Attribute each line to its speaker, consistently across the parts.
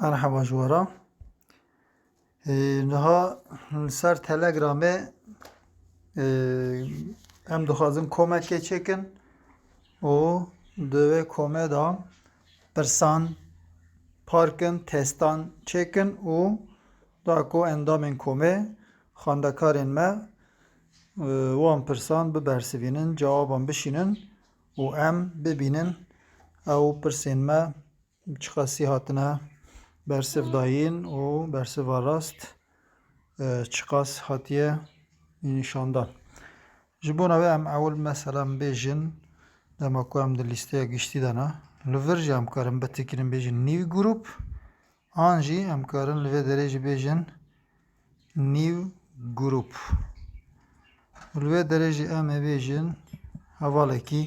Speaker 1: Merhaba jwara. Niha li ser Telegramê e, em dixwazin komekê çêkin û di vê komê de pirsan, parkin, testan çêkin û da ku endamên komê xwendekarên me wan pirsan bibersivînin, cewaban bişînin û em bibînin ew pirsên me çi qasî hatine bersivdayîn û bersiva rast e, çi qas hatiye nîşandan. Ji bona wê em ewil mesela bêjin dema ku em di lîsteya giştî de ne li vir jî em karin bitekinin bêjin new group an jî em karin li vê derê jî bêjin new group. Li vê derê jî em ê bêjin hevalekî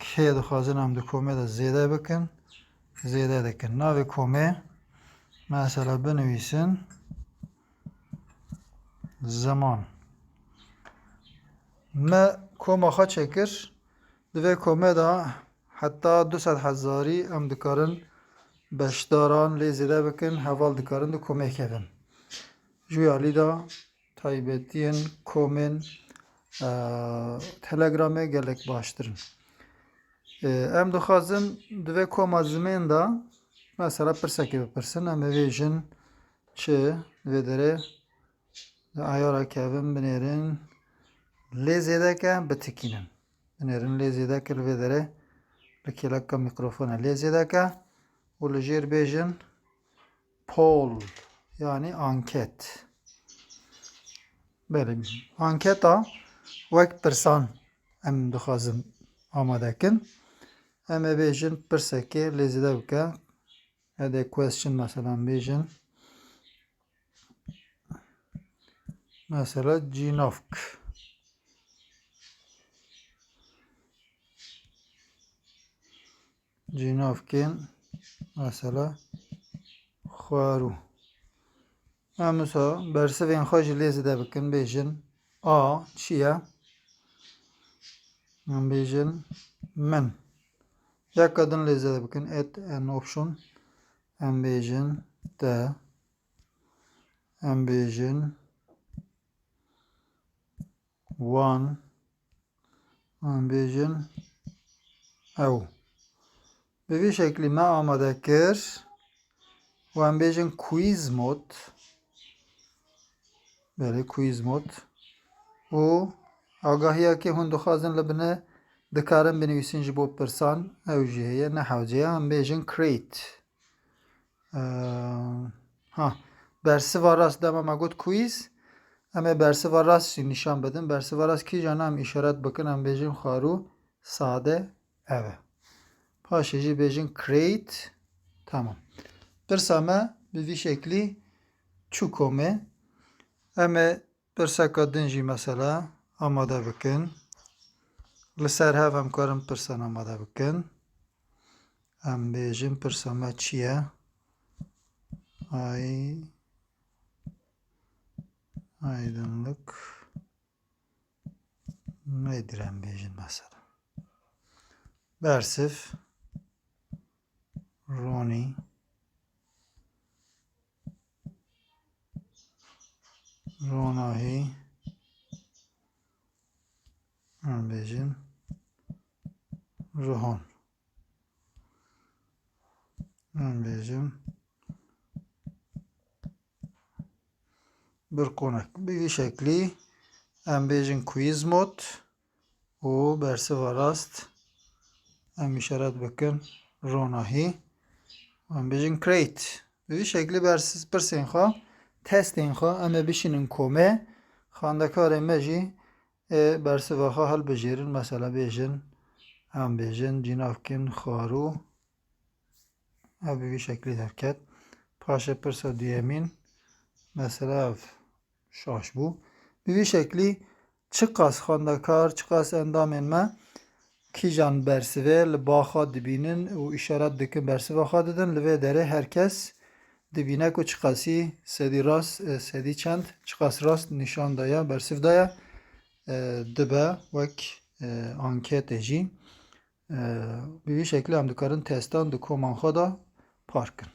Speaker 1: kê dixwazin em di komê de zêde bikin zêde dikin. Navê komê mesela binivîsin zaman. Me koma xwe çêkir di vê komê de heta du sed hezarî em dikarin beşdaran lê zêde bikin heval dikarin di komê kevin. Ji wê alî de taybetiyên komên e, Telegramê gelek baştir in. E, Em mesela pirsekê bipirsin em ê bêjin çi vê derê di ayara kevin binêrin lê zêdeke bitikînin. Binêrin lê zêdeke li vê derê li kêleka li poll yani anket. Belê anketa wek pirsan em dixwazin amadekin. Em ê bêjin pirsekê bike. Edê question mesela bêjin mesela cînavk. Cînavkên mesela bersivên xwe jî lê zêde bikin bêjin a çi ye? Em bêjin min. Yeka din lê zêde bikin add an option. Em bêjin te. Em bêjin wan. Em bêjin ew. Bi vî şeklî me amade kir û em bêjin quiz mod. Belê quiz mod û agahiyekê hûn dixwazin li binê dikarin binivîsin ji bo pirsan ew jî heye ne hewce ye em bêjin create. Ha bersiva rast dema me got quiz em ê bersiva rast jî nîşan bidin. Bersiva rast kîjan em îşaret bikin em bêjin xwarû sade ev e. Paşê jî bêjin create tamam. Pirsa me bi vî şeklî çû komê em ê pirseka din jî mesela amade bikin. Li ser hev em Ay. Aydınlık. Nedir em bêjin mesela? Bersiv Ronnie Ronahi em bêjin Rihan em bêjin bir konak. Bi vî şeklî em bêjin quiz mod û bersiva rast em îşaret bikin ronahî em bêjin create. Bi vî şeklî bersiz pirsên xwe testên xwe em ê bişînin komê xwendekarên me jî ê bersiva xwe hilbijêrin mesela bêjin em bêjin cînavkên xwarû ev bi vî şeklî derket. Paşê çi qas xwendekar çi qas endamên me kîjan bersivê li ba xwe dibînin û îşaret dikin bersiva xwe didin li vê derê herkes dibîne ku çi qasî sedî rast sedî çend çi qas rast nîşan daye bersiv daye dibe wek anketê jî bi vî şeklî em dikarin testan di koman parkin.